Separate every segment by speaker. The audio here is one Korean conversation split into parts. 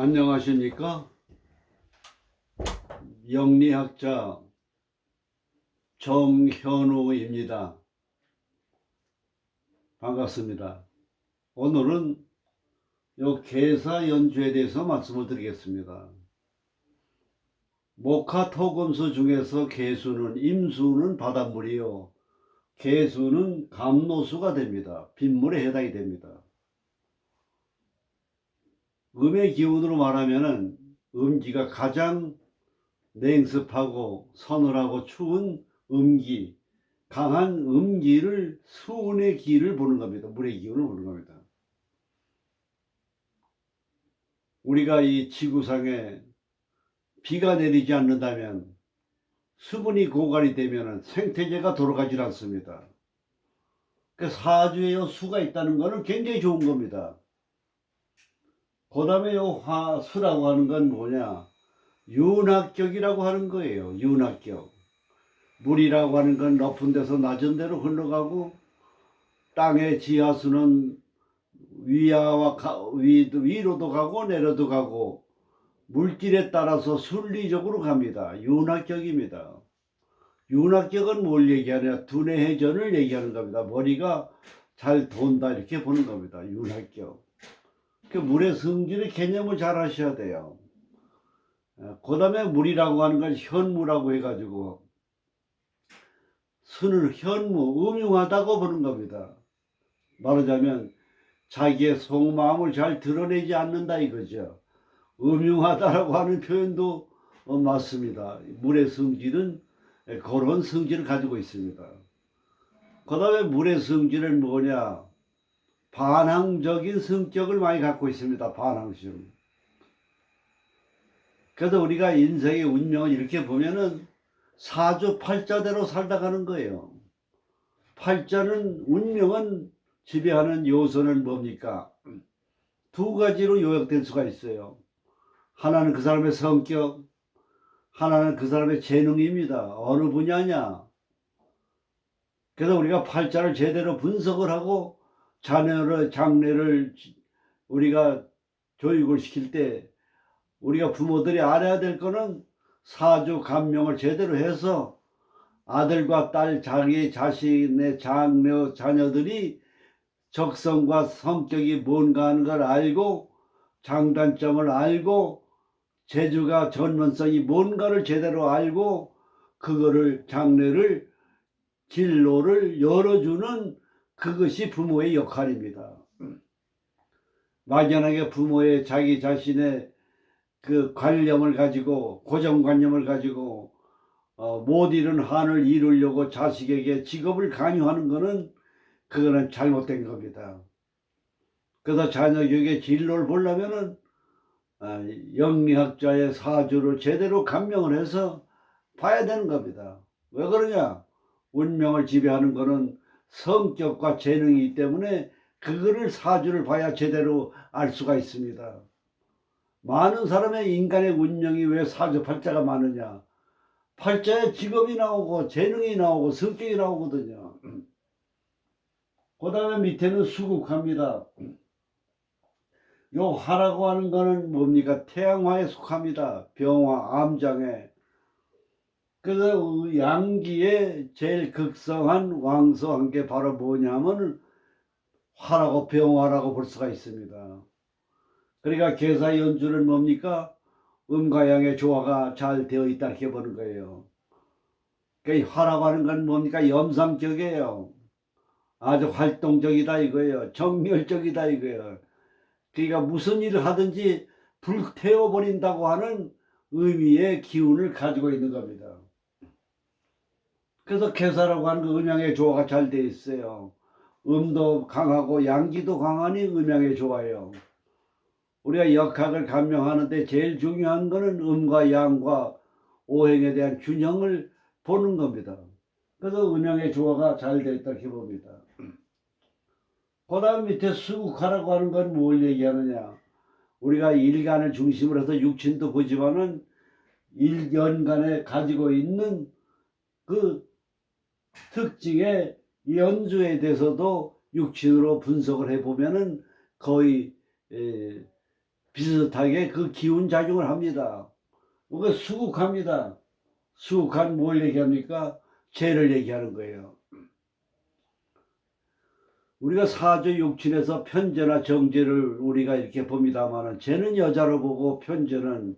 Speaker 1: 안녕하십니까? 영리학자 정현우입니다. 반갑습니다. 오늘은 요 개사 연주에 대해서 말씀을 드리겠습니다. 목화 토금수 중에서 개수는 임수는 바닷물이요. 개수는 감노수가 됩니다. 빗물에 해당이 됩니다. 음의 기운으로 말하면은 음기가 가장 냉습하고 서늘하고 추운 음기, 강한 음기를 수운의 기를 보는 겁니다. 물의 기운을 보는 겁니다. 우리가 이 지구상에 비가 내리지 않는다면 수분이 고갈이 되면 생태계가 돌아가질 않습니다. 그 사주에 수가 있다는 것은 굉장히 좋은 겁니다. 그 다음에 요 화수라고 하는 건 뭐냐? 윤학격이라고 하는 거예요. 윤학격. 물이라고 하는 건 높은 데서 낮은 데로 흘러가고 땅의 지하수는 위아와 가, 위, 위로도 가고 내려도 가고 물길에 따라서 순리적으로 갑니다. 윤학격입니다. 윤학격은 뭘 얘기하냐? 두뇌 회전을 얘기하는 겁니다. 머리가 잘 돈다 이렇게 보는 겁니다. 윤학격. 그 물의 성질의 개념을 잘 하셔야 돼요. 그 다음에 물이라고 하는 건 현무라고 해가지고 순을 현무, 음흉하다고 보는 겁니다. 말하자면 자기의 속마음을 잘 드러내지 않는다 이거죠. 음흉하다라고 하는 표현도 어, 맞습니다. 물의 성질은 그런 성질을 가지고 있습니다. 그 다음에 물의 성질은 뭐냐? 반항적인 성격을 많이 갖고 있습니다. 반항심. 그래서 우리가 인생의 운명을 이렇게 보면은 사주 팔자대로 살다 가는 거예요. 팔자는 운명은 지배하는 요소는 뭡니까? 두 가지로 요약될 수가 있어요. 하나는 그 사람의 성격, 하나는 그 사람의 재능입니다. 어느 분야냐? 그래서 우리가 팔자를 제대로 분석을 하고 자녀를 장래를 우리가 교육을 시킬 때 우리가 부모들이 알아야 될 거는 사주 감명을 제대로 해서 아들과 딸 자기 자신의 장녀 자녀들이 적성과 성격이 뭔가 하는 걸 알고 장단점을 알고 재주가 전문성이 뭔가를 제대로 알고 그거를 장래를 진로를 열어주는 그것이 부모의 역할입니다. 막연하게 부모의 자기 자신의 그 관념을 가지고 고정관념을 가지고 어, 못 이룬 한을 이루려고 자식에게 직업을 강요하는 것은 그거는 잘못된 겁니다. 그래서 자녀 교육의 진로를 보려면은 어, 영리학자의 사주를 제대로 감명을 해서 봐야 되는 겁니다. 왜 그러냐? 운명을 지배하는 것은 성격과 재능이기 때문에 그거를 사주를 봐야 제대로 알 수가 있습니다. 많은 사람의 인간의 운명이 왜 사주 팔자가 많으냐? 팔자에 직업이 나오고 재능이 나오고 성격이 나오거든요. 그 다음에 밑에는 수국합니다. 요 화라고 하는 거는 뭡니까? 태양화에 속합니다. 병화, 암장에. 그래서 양기에 제일 극성한 왕성한 게 바로 뭐냐면 화라고 병화라고 볼 수가 있습니다. 그러니까 개사 연주는 뭡니까? 음과 양의 조화가 잘 되어 있다 이렇게 보는 거예요. 그러니까 화라고 하는 건 뭡니까? 염상격이에요. 아주 활동적이다 이거예요. 정열적이다 이거예요. 그러니까 무슨 일을 하든지 불태워 버린다고 하는 의미의 기운을 가지고 있는 겁니다. 그래서 개사라고 하는 그 음양의 조화가 잘 돼 있어요. 음도 강하고 양기도 강하니 음양의 조화예요. 우리가 역학을 감명하는데 제일 중요한 것은 음과 양과 오행에 대한 균형을 보는 겁니다. 그래서 음양의 조화가 잘 되어 있다 이렇게 봅니다. 그 다음 밑에 수국하라고 하는 건 뭘 얘기하느냐. 우리가 일간을 중심으로 해서 육친도 보지만은 일연간에 가지고 있는 그 특징의 연주에 대해서도 육친으로 분석을 해보면은 거의 에, 비슷하게 그 기운 작용을 합니다. 그게 수국합니다. 수국한 뭘 얘기합니까? 죄를 얘기하는 거예요. 우리가 사주 육친에서 편제나 정제를 우리가 이렇게 봅니다만은 죄는 여자로 보고 편제는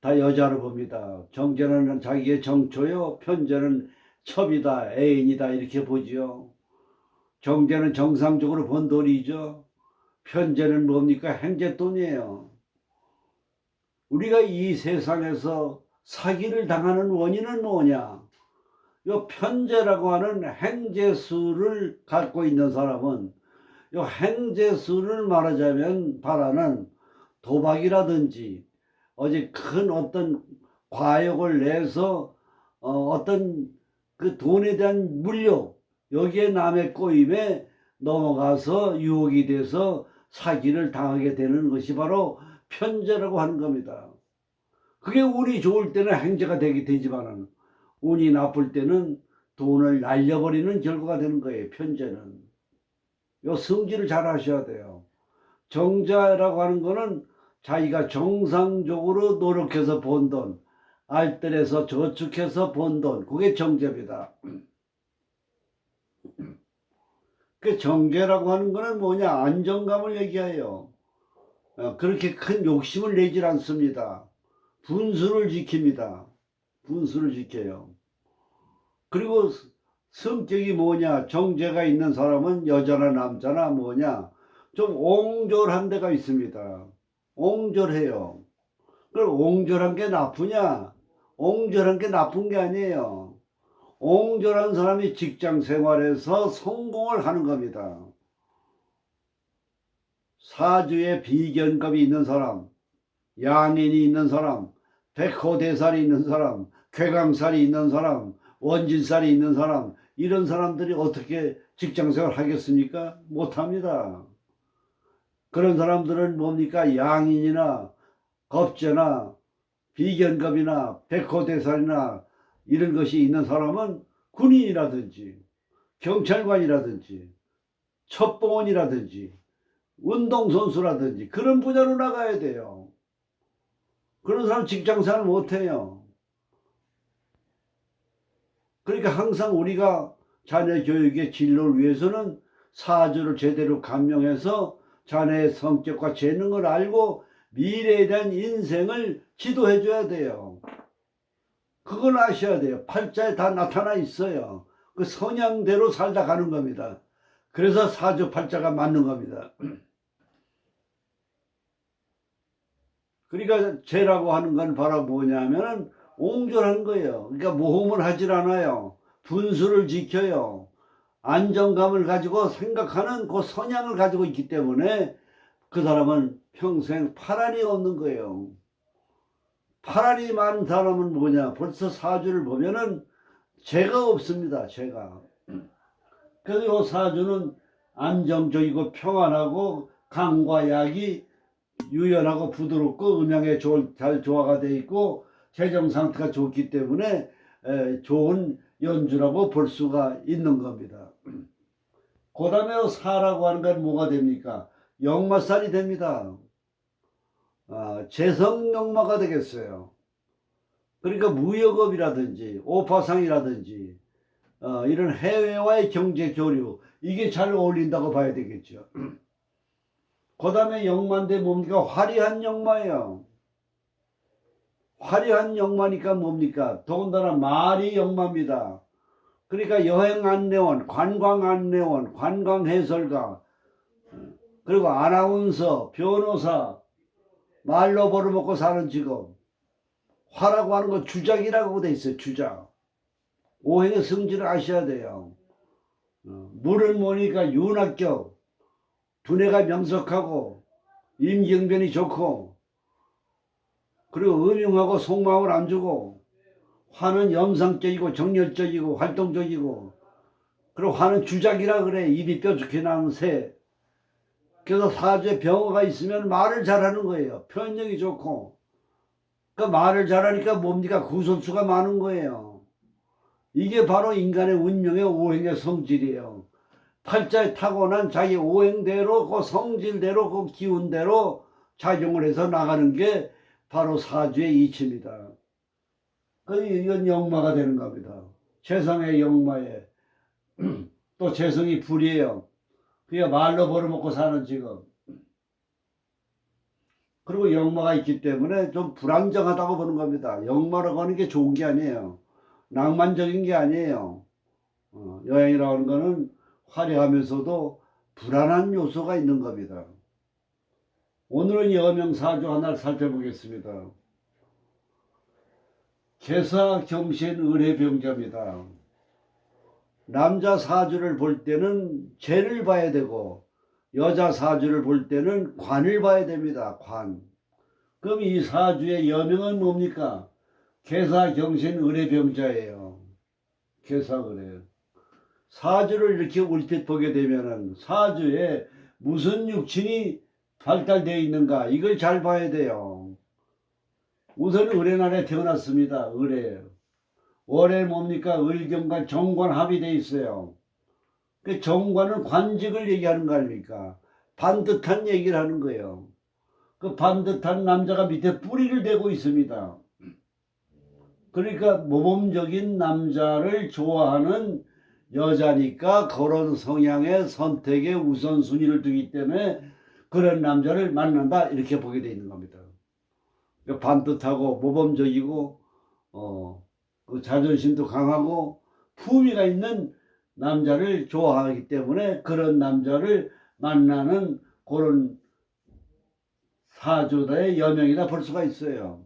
Speaker 1: 다 여자로 봅니다. 정제는 자기의 정초요, 편제는 첩이다, 애인이다 이렇게 보지요. 정제는 정상적으로 번 돈이죠. 편제는 뭡니까? 행제돈이에요. 우리가 이 세상에서 사기를 당하는 원인은 뭐냐? 요 편제라고 하는 행제수를 갖고 있는 사람은 요 행제수를 말하자면 바라는 도박이라든지 어제 큰 어떤 과욕을 내서 어, 어떤 그 돈에 대한 물욕 여기에 남의 꼬임에 넘어가서 유혹이 돼서 사기를 당하게 되는 것이 바로 편제라고 하는 겁니다. 그게 운이 좋을 때는 행제가 되게 되지만은 운이 나쁠 때는 돈을 날려버리는 결과가 되는 거예요. 편제는. 요 성질을 잘 하셔야 돼요. 정자라고 하는 거는 자기가 정상적으로 노력해서 번 돈, 알뜰해서 저축해서 번 돈, 그게 정제입니다. 그 정제라고 하는 거는 뭐냐? 안정감을 얘기해요. 어, 그렇게 큰 욕심을 내질 않습니다. 분수를 지킵니다. 분수를 지켜요. 그리고 성격이 뭐냐? 정제가 있는 사람은 여자나 남자나 뭐냐? 좀 옹졸한 데가 있습니다. 옹졸해요. 그럼 옹졸한 게 나쁘냐? 옹졸한 게 나쁜 게 아니에요. 옹졸한 사람이 직장 생활에서 성공을 하는 겁니다. 사주에 비견갑이 있는 사람, 양인이 있는 사람, 백호대살이 있는 사람, 괴강살이 있는 사람, 원진살이 있는 사람, 이런 사람들이 어떻게 직장 생활 하겠습니까? 못합니다. 그런 사람들은 뭡니까? 양인이나 겁제나 비견갑이나 백호대살이나 이런 것이 있는 사람은 군인이라든지 경찰관이라든지 첩보원이라든지 운동선수라든지 그런 분야로 나가야 돼요. 그런 사람 직장생활 못해요. 그러니까 항상 우리가 자녀 교육의 진로를 위해서는 사주를 제대로 감명해서 자녀의 성격과 재능을 알고 미래에 대한 인생을 지도해 줘야 돼요. 그걸 아셔야 돼요. 팔자에 다 나타나 있어요. 그 성향대로 살다 가는 겁니다. 그래서 사주 팔자가 맞는 겁니다. 그러니까 죄라고 하는 건 바로 뭐냐면은 옹졸한 거예요. 그러니까 모험을 하질 않아요. 분수를 지켜요. 안정감을 가지고 생각하는 그 성향을 가지고 있기 때문에 그 사람은 평생 파란이 없는 거예요. 파란이 많은 사람은 뭐냐? 벌써 사주를 보면은 죄가 없습니다. 죄가. 그래서 이 사주는 안정적이고 평안하고 강과 약이 유연하고 부드럽고 음양에 좋을, 잘 조화가 돼 있고 재정 상태가 좋기 때문에 에, 좋은 연주라고 볼 수가 있는 겁니다. 그 다음에 사라고 하는 건 뭐가 됩니까? 역마살이 됩니다. 아, 재성 역마가 되겠어요. 그러니까 무역업이라든지 오파상이라든지 어, 이런 해외와의 경제 교류 이게 잘 어울린다고 봐야 되겠죠. 그 다음에 역마인데 뭡니까? 화려한 역마예요. 화려한 역마니까 뭡니까? 더군다나 말이 역마입니다. 그러니까 여행 안내원, 관광 안내원, 관광 해설가, 그리고 아나운서, 변호사, 말로 벌어먹고 사는 직업. 화라고 하는 건 주작이라고 돼 있어요. 주작. 오행의 성질을 아셔야 돼요. 어, 물은 뭐니까 윤합격, 두뇌가 명석하고 임경변이 좋고 그리고 음흉하고 속마음을 안 주고 화는 염상적이고 정열적이고 활동적이고 그리고 화는 주작이라 그래 입이 뾰족해 나는 새 그래서 사주에 병어가 있으면 말을 잘하는 거예요 표현력이 좋고 그 말을 잘하니까 뭡니까 구설수가 많은 거예요 이게 바로 인간의 운명의 오행의 성질이에요 팔자에 타고난 자기 오행대로 그 성질대로 그 기운대로 작용을 해서 나가는 게 바로 사주의 이치입니다. 그 이건 역마가 되는 겁니다. 재성의 역마에 또 재성이 불이에요. 그게 말로 벌어먹고 사는 직업. 그리고 역마가 있기 때문에 좀 불안정하다고 보는 겁니다. 역마라고 하는 게 좋은 게 아니에요. 낭만적인 게 아니에요. 어, 여행이라고 하는 거는 화려하면서도 불안한 요소가 있는 겁니다. 오늘은 여명사주 하나를 살펴보겠습니다. 개사 경신 의뢰병자입니다. 남자 사주를 볼 때는 재를 봐야 되고 여자 사주를 볼 때는 관을 봐야 됩니다. 관. 그럼 이 사주의 여명은 뭡니까? 개사 경신 의뢰병자예요. 개사 의뢰. 사주를 이렇게 울핏 보게 되면은 사주에 무슨 육친이 발달되어 있는가 이걸 잘 봐야 돼요. 우선 을의날에 태어났습니다. 을에. 월에 뭡니까? 을경과 정관 합의되어 있어요. 그 정관은 관직을 얘기하는 거 아닙니까? 반듯한 얘기를 하는 거예요. 그 반듯한 남자가 밑에 뿌리를 대고 있습니다. 그러니까 모범적인 남자를 좋아하는 여자니까 그런 성향의 선택에 우선순위를 두기 때문에 그런 남자를 만난다 이렇게 보게 돼 있는 겁니다. 반듯하고 모범적이고 어, 그 자존심도 강하고 품위가 있는 남자를 좋아하기 때문에 그런 남자를 만나는 그런 사주다의 여명이다 볼 수가 있어요.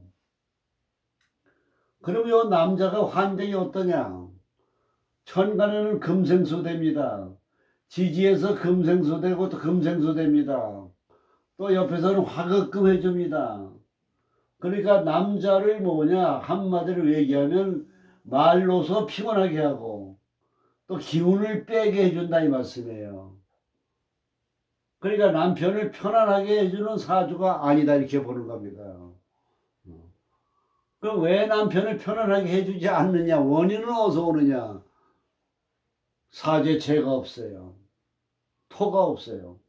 Speaker 1: 그럼 이 남자가 환경이 어떠냐? 천간에는 금생수 됩니다. 지지에서 금생수 되고 또 금생수 됩니다. 또 옆에서는 화급금 해줍니다. 그러니까 남자를 뭐냐 한마디로 얘기하면 말로서 피곤하게 하고 또 기운을 빼게 해준다 이 말씀이에요. 그러니까 남편을 편안하게 해주는 사주가 아니다 이렇게 보는 겁니다. 그럼 왜 남편을 편안하게 해주지 않느냐 원인은 어디서 오느냐 죄가 없어요. 토가 없어요.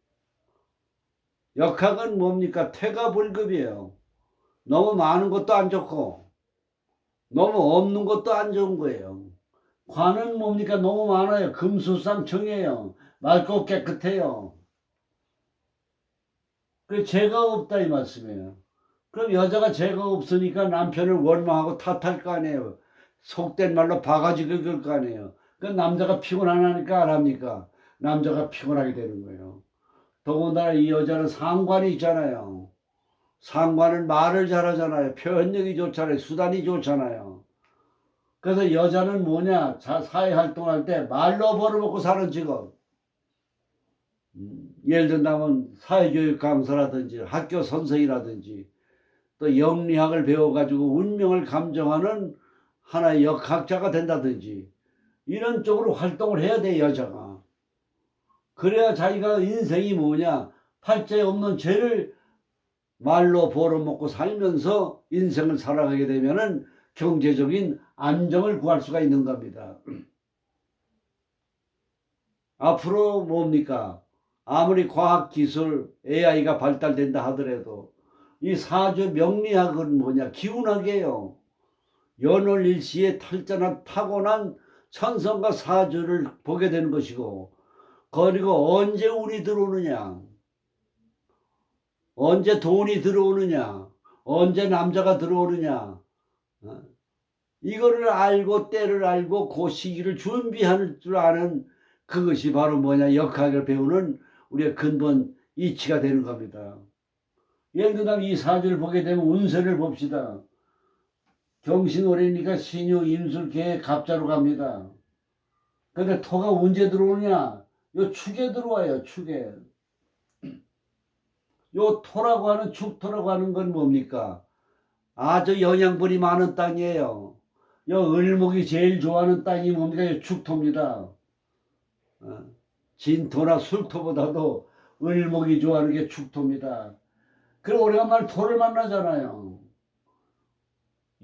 Speaker 1: 역학은 뭡니까? 태가 불급이에요. 너무 많은 것도 안 좋고, 너무 없는 것도 안 좋은 거예요. 관은 뭡니까? 너무 많아요. 금수삼청이에요. 맑고 깨끗해요. 그 죄가 없다 이 말씀이에요. 그럼 여자가 죄가 없으니까 남편을 원망하고 탓할 거 아니에요. 속된 말로 바가지 긁을 거 아니에요. 그 남자가 피곤 안 하니까 안 합니까? 남자가 피곤하게 되는 거예요. 더군다나 이 여자는 상관이 있잖아요. 상관은 말을 잘하잖아요. 표현력이 좋잖아요. 수단이 좋잖아요. 그래서 여자는 뭐냐? 자, 사회 활동할 때 말로 벌어먹고 사는 직업. 음, 예를 든다면 사회교육 강사라든지 학교 선생이라든지 또 영리학을 배워가지고 운명을 감정하는 하나의 역학자가 된다든지 이런 쪽으로 활동을 해야 돼 여자가. 그래야 자기가 인생이 뭐냐 팔자에 없는 죄를 말로 벌어먹고 살면서 인생을 살아가게 되면은 경제적인 안정을 구할 수가 있는 겁니다. 앞으로 뭡니까? 아무리 과학 기술 AI가 발달된다 하더라도 이 사주 명리학은 뭐냐? 기운학이에요. 연월 일시에 탈전한 타고난 천성과 사주를 보게 되는 것이고 그리고 언제 운이 들어오느냐 언제 돈이 들어오느냐 언제 남자가 들어오느냐 어? 이거를 알고 때를 알고 그 시기를 준비할 줄 아는 그것이 바로 뭐냐 역학을 배우는 우리의 근본 이치가 되는 겁니다 예를 들면 이 사주를 보게 되면 운세를 봅시다 경신월이니까 신유, 임술, 개, 갑자로 갑니다. 근데 토가 언제 들어오냐? 요 축에 들어와요, 축에. 요 토라고 하는 축토라고 하는 건 뭡니까? 아주 영양분이 많은 땅이에요. 요 을목이 제일 좋아하는 땅이 뭡니까? 요 축토입니다. 어, 진토나 술토보다도 을목이 좋아하는 게 축토입니다. 그리고 말 토를 만나잖아요.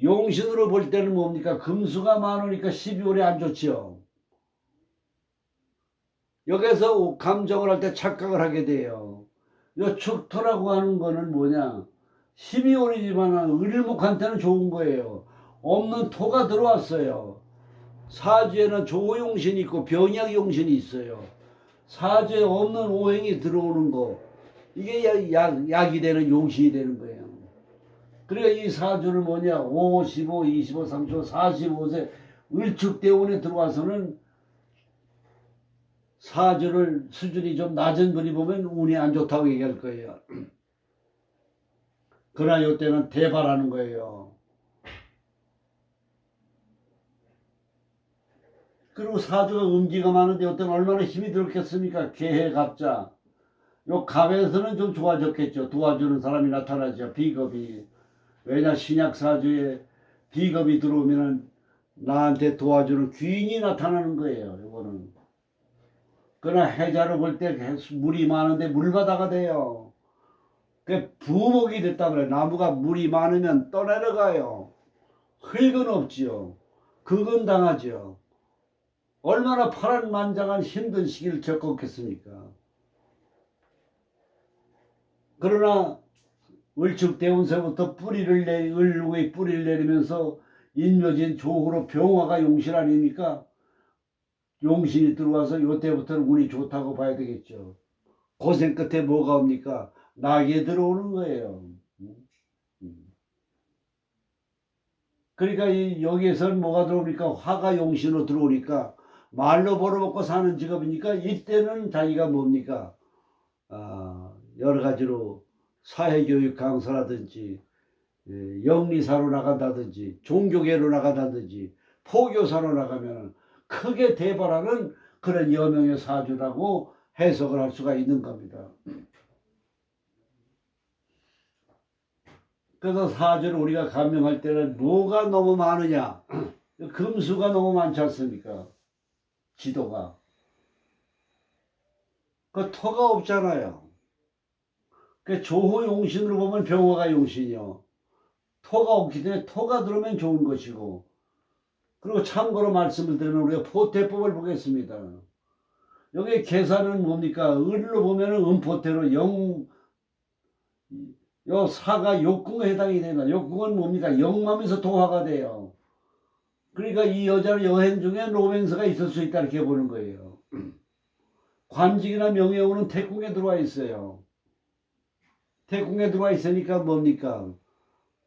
Speaker 1: 용신으로 볼 때는 뭡니까? 금수가 많으니까 12월에 안 좋지요. 여기서 감정을 할 때 착각을 하게 돼요. 요 축토라고 하는 거는 뭐냐? 힘이 오르지만 을목한테는 좋은 거예요. 없는 토가 들어왔어요. 사주에는 조용신이 있고 병약용신이 있어요. 사주에 없는 오행이 들어오는 거. 이게 약, 약, 약이 되는 용신이 되는 거예요. 그러니까 이 사주는 뭐냐? 5, 15, 25, 35, 45세 을축대운에 들어와서는 사주를 수준이 좀 낮은 분이 보면 운이 안 좋다고 얘기할 거예요. 그러나 이때는 대발하는 거예요. 그리고 사주가 음기가 많은데 이때는 얼마나 힘이 들었겠습니까? 개해 갑자. 요 갑에서는 좀 좋아졌겠죠. 도와주는 사람이 나타나죠. 비겁이. 왜냐 신약 사주에 비겁이 들어오면은 나한테 도와주는 귀인이 나타나는 거예요. 이거는. 그러나 해자로 볼 때 물이 많은데 물바다가 돼요. 그 부목이 됐다 그래. 나무가 물이 많으면 떠내려가요. 흙은 없지요. 극은 당하죠. 얼마나 파란만장한 힘든 시기를 겪었겠습니까? 그러나 을축대운서부터 뿌리를 내, 을루의 뿌리를 내리면서 인묘진 조후로 병화가 용신 아닙니까? 용신이 들어와서 요때부터는 운이 좋다고 봐야 되겠죠. 고생 끝에 뭐가 옵니까? 낙이 들어오는 거예요. 음. 그러니까 이 여기에서는 뭐가 들어오니까 화가 용신으로 들어오니까 말로 벌어먹고 사는 직업이니까 이때는 자기가 뭡니까? 아, 여러 가지로 사회교육 강사라든지 예, 영리사로 나간다든지 종교계로 나간다든지 포교사로 나가면 크게 대발하는 그런 여명의 사주라고 해석을 할 수가 있는 겁니다. 그래서 사주를 우리가 감명할 때는 뭐가 너무 많으냐? 금수가 너무 많지 않습니까? 지도가. 그 터가 없잖아요. 그 조호 용신으로 보면 병화가 용신이요. 토가 없기 때문에 토가 들어오면 좋은 것이고. 그리고 참고로 말씀을 드리면 우리가 포태법을 보겠습니다. 여기 계산은 뭡니까? 을로 보면은 음포태로 영, 요 사가 욕궁에 해당이 된다. 욕궁은 뭡니까? 영맘에서 도화가 돼요. 그러니까 이 여자는 여행 중에 로맨스가 있을 수 있다 이렇게 보는 거예요. 관직이나 명예운은 태궁에 들어와 있어요. 태궁에 들어와 있으니까 뭡니까?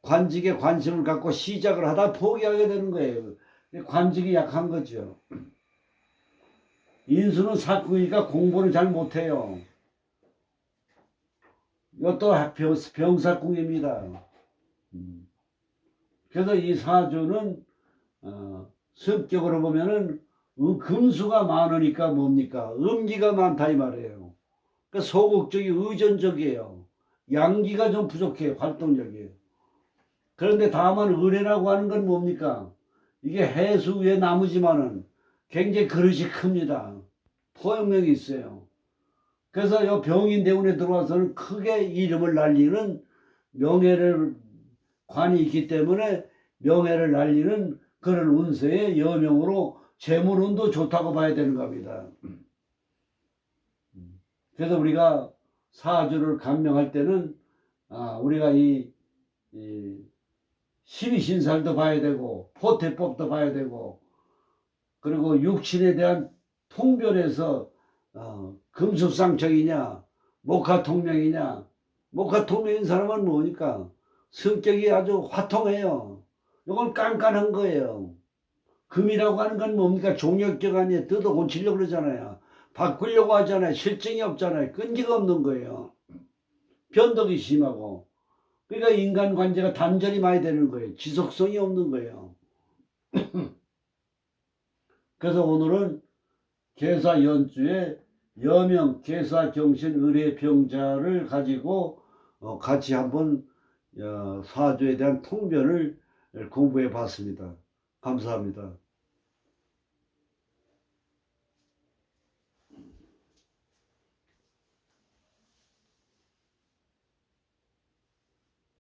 Speaker 1: 관직에 관심을 갖고 시작을 하다 포기하게 되는 거예요. 관직이 약한 거죠. 인수는 사궁이니까 공부를 잘 못해요. 이것도 병, 병사궁입니다. 음. 그래서 이 사주는 어, 성격으로 보면은 음, 금수가 많으니까 뭡니까? 음기가 많다 이 말이에요. 그러니까 소극적이 의존적이에요. 양기가 좀 부족해요. 활동적이에요. 그런데 다만 은혜라고 하는 건 뭡니까? 이게 해수 위에 나무지만은 굉장히 그릇이 큽니다. 포용력이 있어요. 그래서 이 병인 대운에 들어와서는 크게 이름을 날리는 명예를 관이 있기 때문에 명예를 날리는 그런 운세의 여명으로 재물운도 좋다고 봐야 되는 겁니다. 그래서 우리가 사주를 감명할 때는 아, 우리가 이, 이 십이신살도 봐야 되고 포태법도 봐야 되고 그리고 육신에 대한 통변에서 어, 금수상청이냐 목화통명이냐 목화통명인 사람은 뭐니까 성격이 아주 화통해요. 이건 깐깐한 거예요. 금이라고 하는 건 뭡니까 종역적 아니에 뜯어 고치려고 그러잖아요. 바꾸려고 하잖아요. 실증이 없잖아요. 끈기가 없는 거예요. 변덕이 심하고 그러니까 인간 관계가 단절이 많이 되는 거예요. 지속성이 없는 거예요. 그래서 오늘은 개사 연주에 여명, 개사, 경신, 의뢰, 병자를 가지고 어, 같이 한번 어, 사주에 대한 통변을 공부해 봤습니다. 감사합니다.